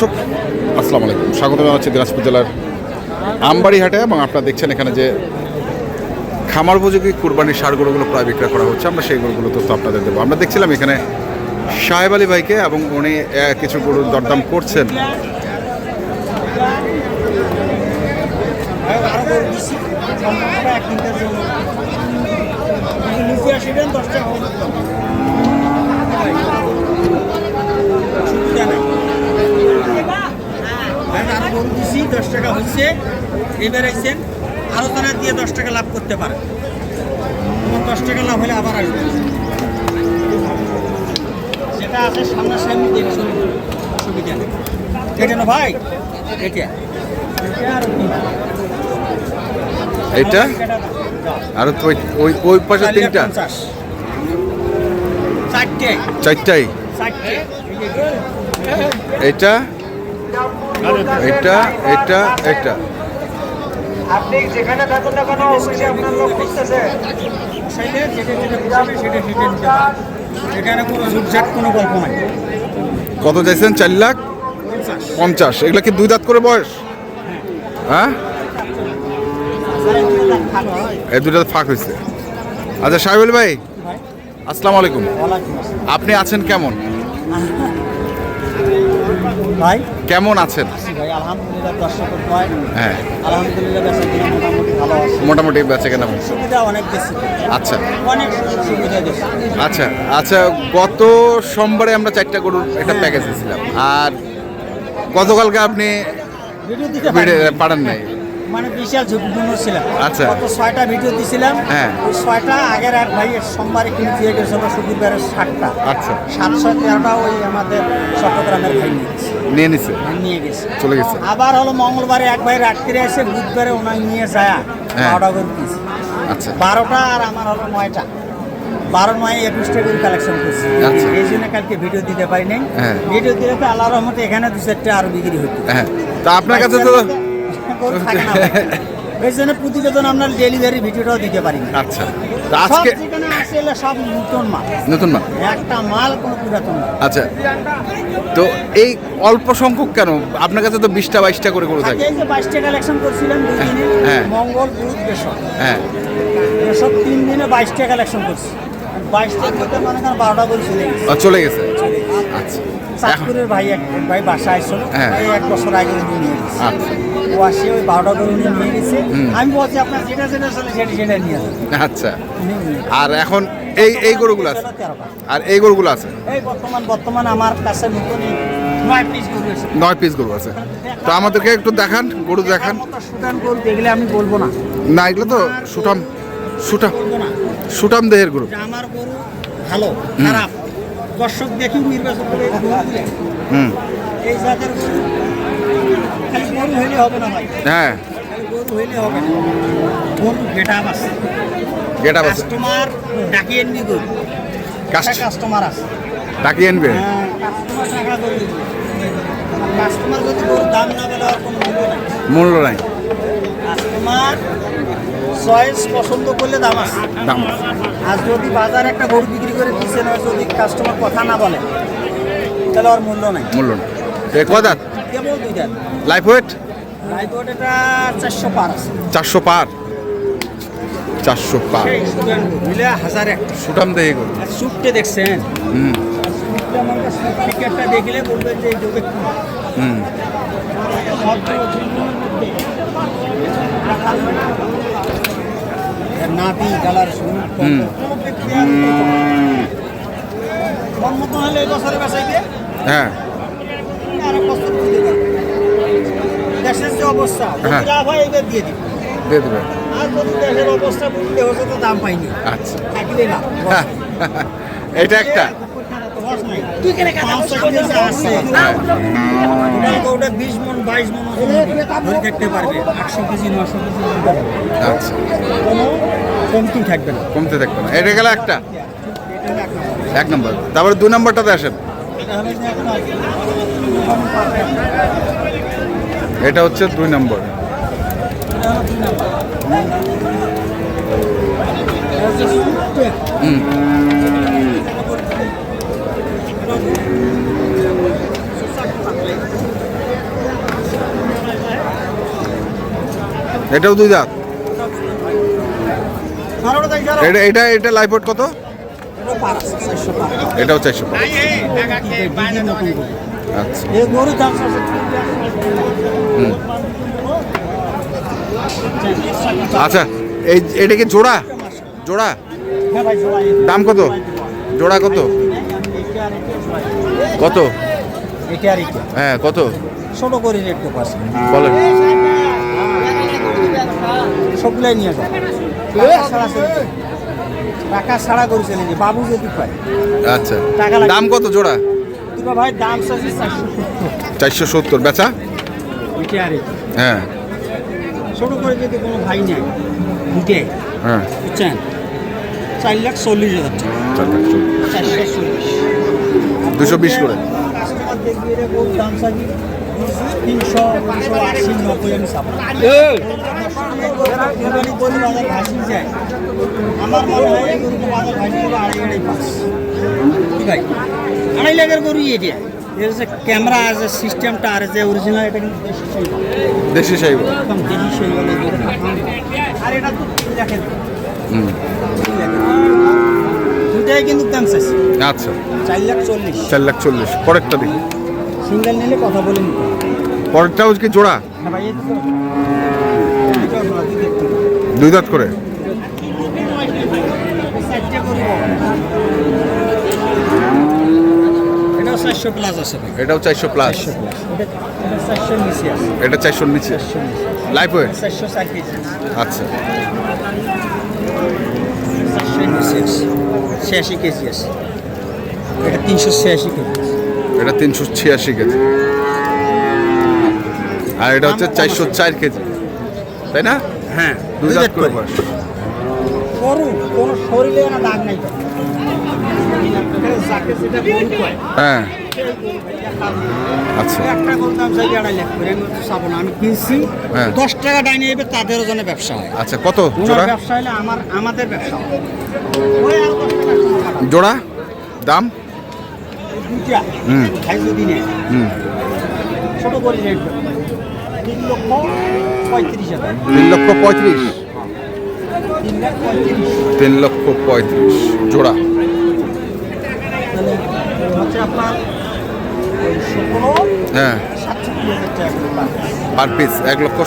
দর্শক আসসালামু আলাইকুম স্বাগত জানাচ্ছি দিনাজপুর জেলার আমবাড়ি হাটে এবং আপনারা দেখছেন এখানে যে খামার উপযোগী কুরবানির সার গরুগুলো প্রায় বিক্রয় করা হচ্ছে আমরা সেই গরুগুলো তথ্য আপনাদের দেবো আমরা দেখছিলাম এখানে সাহেব আলী ভাইকে এবং উনি কিছু গরুর দরদাম করছেন দশ টাকা হচ্ছে এবার আইসেন আলোচনা দিয়ে দশ টাকা লাভ করতে পারে। তোমার দশ টাকা লাভ হলে আবার আসবে। যেটা আছে সামনাসামনি দেখে শুনে অসুবিধা নেই। এটা না ভাই এটা এটা আর ওই ওই পাশে তিনটা? পঞ্চাশ। চারটে। চারটাই? এটা এটা এটা এটা। আপনি যেখানে থাকুন না কেন অবশ্যই আপনার লোক খুঁজতেছে। সেটা যেটা যেটা খুঁজবে সেটা সেটা এখানে কোনো ঝুটঝাট কোনো গল্প নাই। কত চাইছেন? চার লাখ? পঞ্চাশ। এগুলা কি দুই দাঁত করে বয়স? হ্যাঁ? এই দুটা ফাঁক হয়েছে আচ্ছা সাহেব ভাই ভাই। আসসালামু আলাইকুম। আপনি আছেন কেমন? ভাই? কেমন আছেন? ভাই আলহামদুলিল্লাহ দর্শক ভাই হ্যাঁ। আলহামদুলিল্লাহ বেচা কিনা মোটামুটি ভালো আছে। মোটামুটি বেঁচে কেন সুবিধা অনেক বেশি। আচ্ছা। অনেক সুবিধা বেশি। আচ্ছা আচ্ছা গত সোমবারে আমরা চারটা গরুর একটা প্যাকেজ দিয়েছিলাম আর গতকালকে আপনি ভিডিও নাই মানে বিশাল ঝুঁকিপূর্ণ ছিলাম। আচ্ছা। গত ছয়টা ভিডিও দিছিলাম। হ্যাঁ। ওই ছয়টা আগের এক ভাই সোমবারে কিনে দিয়ে গেছিল শুক্রবারের ষাটটা আচ্ছা। সাতশো তেরোটা ওই আমাদের চট্টগ্রামের ভাই নিয়ে গেছে। নিয়ে নিছে? নিয়ে গেছে। চলে গেছে। আবার হলো মঙ্গলবারে এক ভাই রাত্রে এসে বুধবারে ওনার নিয়ে যায় হ্যাঁ। বারোটা করে দিয়েছে। আচ্ছা। বারোটা আর আমার হলো নয়টা। বারো নয় একুশটা করে কালেকশন করছি। আচ্ছা। এই জন্য কালকে ভিডিও দিতে পারি নাই। হ্যাঁ। ভিডিও দিলে তো আল্লাহ রহমতে এখানে দু চারটে আরও বিক্রি হতো। হ্যাঁ। তা আপনার কাছে তো গরু থাকে না এই জন্য প্রতিবেদন আমরা ডেলিভারি ভিডিওটাও দিতে পারি না আচ্ছা। সব আজকে যেখানে আসলে সব নতুন মাল। নতুন মাল? একটা মাল কোনো পুরাতন আচ্ছা। তো এই অল্প সংখ্যক কেন? আপনার কাছে তো বিশটা বাইশটা করে গরু থাকে। এই যে বাইশটা কালেকশন করছিলাম দুই দিনে হ্যাঁ। মঙ্গল বুধ বেসব হ্যাঁ। এসব তিন দিনে বাইশটা কালেকশন করছি। বাইশটার মধ্যে মনে করেন বারোটা করে চলে গেছে। চাঁদপুরের ভাই এক ভাই বাসা আসছিল হ্যাঁ। এই এক বছর আগে উনি নিয়ে গেছে। আচ্ছা। ও আসে ওই বারোটা করে উনি নিয়ে গেছে। আমি বলছি আপনার যেটা যেটা চলে সেটা সেটা নিয়ে আচ্ছা। আর এখন এই এই গরুগুলো আছে? আর এই গরুগুলো আছে? এই বর্তমান বর্তমান আমার কাছে নতুন নয় পিস গরু আছে। তো আমাদেরকে একটু দেখান গরু দেখান। দেখলে আমি বলব না। না এগুলো তো বলব না সুঠাম দেহের গরু। আমার গরু ভালো খারাপ দর্শক দেখি নির্বাচন করে এই হুম। এই জাতের গরু খালি গরু হইলে হবে না ভাই। হ্যাঁ। গরু হইলে হবে না। গরু গেটা আছে গেট আপ আছে কাস্টমার ডাকিয়ে নি গরু। কাস্ট কাস্টমার আছে। ডাকিয়ে আনবে হ্যাঁ, কাস্টমার যদি গরুর দাম না আর কোনো মূল্য নাই। মূল্য নাই। কাস্টমার চয়েস পছন্দ করলে দাম আছে। দাম আর যদি বাজারে একটা গরু বিক্রি করে দিচ্ছে না যদি কাস্টমার কথা না বলে তাহলে আর মূল্য নাই। মূল্য নাই। এ কদাত কেবল দুইটা লাইফ ওয়েট লাইবোর্ড এটা চারশো পার আছে। চারশো পার? চারশো পার। মিলে হাজার একটা সুঠাম দেহে গরু সুটতে দেখছেন? হুম। আমার দেখলে বলবেন যে যোগে হুম। নাভি গালার হ্যাঁ। দেশের যে অবস্থা হ্যাঁ। হয় দিয়ে দিবে। দিয়ে দেবে। আর যদি দেশের অবস্থা বুঝতে হচ্ছে তো দাম পাইনি আচ্ছা। থাকলে না এটা একটা। তুই কেন আছে হ্যাঁ। ওটা ওটা বিশ মন বাইশ মন ধরে থাকতে পারবে। আটশো কেজি নশো কেজি আচ্ছা। কোনো কমতি থাকবে না। কমতে থাকবে না। এটা গেলে একটা। এক নম্বর। তারপরে দু নম্বরটাতে আসেন। এটা হচ্ছে দুই নম্বর। হুম। এটাও দুই দাঁত? এটা এটা এটা লাইফট কত? এটাও চারশো আচ্ছা। আচ্ছা এই, এটা কি জোড়া? জোড়া? দাম কত? জোড়া কত? কত? হ্যাঁ কত? ছোট করে রেট তো পাশে। বলেন। সবগুলাই নিয়ে যাও। টাকা ছাড়া টাকা ছাড়া করে চলে যে বাবু যদি পায়। আচ্ছা। টাকা দাম কত জোড়া? দুটো ভাই দাম চারশো সত্তর। বেচা? হ্যাঁ। ছোট করে যদি কোনো ভাই নেয় দুটে হ্যাঁ। বুঝছেন? চার লাখ চল্লিশ হাজার চার লাখ চল্লিশ। দুশো বিশ করে। আমার মনে হয় বাজার ভাসি আড়াই আড়াই পাঁচ আড়াই লাখের গরু এটা এর যে ক্যামেরা আছে সিস্টেমটা আর যে অরিজিনাল এটা কিন্তু দেশি দেশি সাইব আর এটা তো তিন লাখের হুম। তিন কিন্তু দাম চাইছে। আচ্ছা। চার লাখ চল্লিশ। চার লাখ চল্লিশ। পরেরটা দেখি। সিঙ্গেল নিলে কথা বলে নিতে হবে। পরেরটাও কি জোড়া? হ্যাঁ। দুই দাঁত করে। এটাও চারশো প্লাস এটা চারশোর নিচে? Life weight. আচ্ছা। চারশোর নিচে ছিয়াশি কেজি আছে। এটা তিনশো ছিয়াশি কেজি এটা তিনশো ছিয়াশি কেজি। আর এটা হচ্ছে চারশো চার কেজি। তাই না? হ্যাঁ দুই দাঁত করে গরু কোনো শরীরে না দাগ নাই তো। হ্যাঁ। আচ্ছা। একটা গরুর দাম চাই আড়াই লাখ করে আমি তো আমি কিনছি। হ্যাঁ। দশ টাকা ডাইনে এবার তাদেরও জন্য ব্যবসা হয়। আচ্ছা কত জোড়া? ব্যবসা হলে আমার আমাদের ব্যবসা। জোড়া? দাম? হুম। হুম। ছোট করে তিন লক্ষ পঁয়ত্রিশ হাজার। তিন লক্ষ পঁয়ত্রিশ। তিন লক্ষ পঁয়ত্রিশ। জোড়া? আপনার হ্যাঁ। পার পিস এক লক্ষ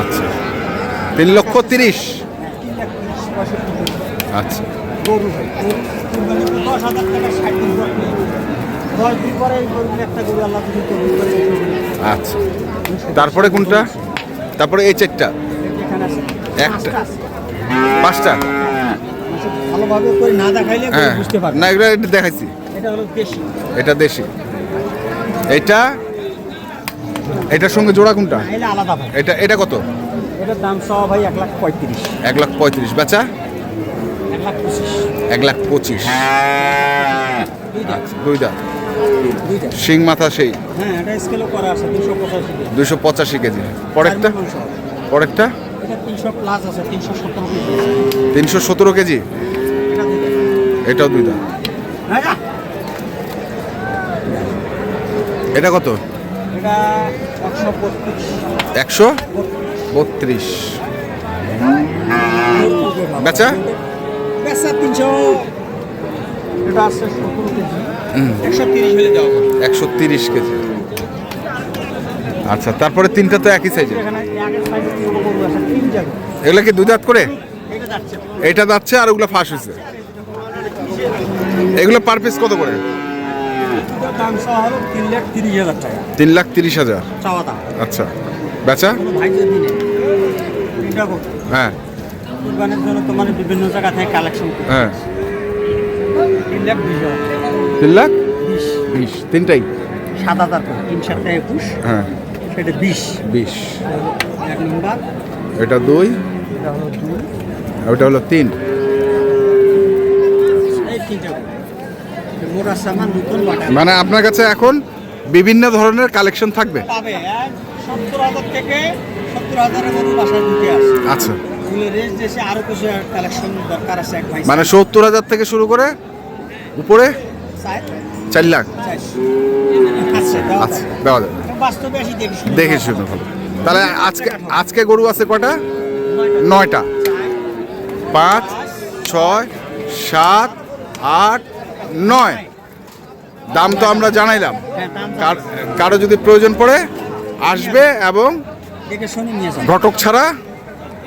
আচ্ছা। তিন লক্ষ তিরিশ। আচ্ছা। আচ্ছা। তারপরে কোনটা? তারপরে এই চারটা। একটা। পাঁচটা? আচ্ছা, ভালোভাবে করে না দেখাইলে হ্যাঁ বুঝতে পারবে। না এগুলো এটা দেখাইছি। এটা হলো দেশি। এটা দেশি। এটা? এটার সঙ্গে জোড়া কোনটা? নাইলে আলাদা ভাই। এটা এটা কত? এটার দাম ভাই এক লাখ পঁয়ত্রিশ। এক লাখ পঁয়ত্রিশ। বেচা? এক লাখ পঁচিশ। এক লাখ পঁচিশ। আচ্ছা দুই দাঁত। শিং মাথা সেই? হ্যাঁ এটা স্কেলও করা আছে দুশো পঁচাশি কেজি। পরেরটা। পরেরটা? এটা তিনশো সতেরো কেজি। এটাও দুই দাঁত। হ্যাঁ এটা কত? এটা একশো বত্রিশ। বেচা? বেচা তিনশো। এটা আছে তিরিশ। একশো তিরিশ কেজি। আচ্ছা তারপরে তিনটা তো একই সাইজে এগুলো কি দুই দাঁত করে? এটা যাচ্ছে। আর ওগুলো ফাঁস হয়েছে এগুলো পার পিস কত করে? তিন লাখ তিরিশ হাজার আচ্ছা। বেচা? হ্যাঁ। মানে বিভিন্ন জায়গা থেকে কালেকশন হ্যাঁ। তিন লাখ বিশ তিনটাই? সাত হাজার করে। তিন সাতটা একুশ। হ্যাঁ। সেটা বিশ। বিশ। এক নম্বর। এটা দুই। ওটা হলো তিন। মানে আপনার কাছে এখন বিভিন্ন ধরনের কালেকশন থাকবে? আচ্ছা। মানে সত্তর হাজার থেকে শুরু করে উপরে চার লাখ। আচ্ছা দেওয়া আচ্ছা যাবে। দেখি। শুনি। দেখে শুনে ভালো। তাহলে আজকে আজকে গরু আছে কটা? নয়টা। পাঁচ ছয় সাত আট নয়। দাম তো আমরা জানাইলাম। কার- যদি প্রয়োজন পড়ে আসবে এবং ঘটক ছাড়া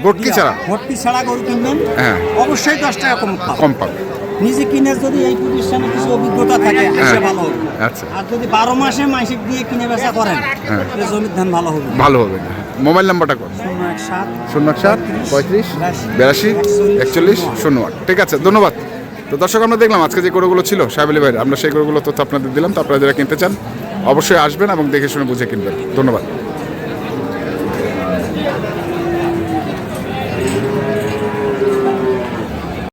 গটকি ছাড়া? ভর্তি ছাড়া গরু কিনবেন? হ্যাঁ। অবশ্যই দশ টাকা কম পাবেন। কম পাবে নিজে কিনে যদি এই প্রতিষ্ঠানে কিছু অভিজ্ঞতা থাকে হ্যাঁ। ভালো হবে। আচ্ছা। আর যদি বারো মাসে মাসিক দিয়ে কিনে বেচা করেন হ্যাঁ। তাহলে জমির ধান ভালো হবে। ভালো হবে মোবাইল নাম্বারটা কর। শূন্য এক সাত শূন্য এক সাত পঁয়ত্রিশ বিরাশি একচল্লিশ শূন্য আট। ঠিক আছে ধন্যবাদ। তো দর্শক আমরা দেখলাম আজকে যে গরুগুলো ছিল সাহেব আলী ভাইয়ের আমরা সেই গরুগুলো তথ্য আপনাদের দিলাম। তো আপনারা যারা কিনতে চান অবশ্যই আসবেন এবং দেখে শুনে বুঝে কিনবেন। ধন্যবাদ।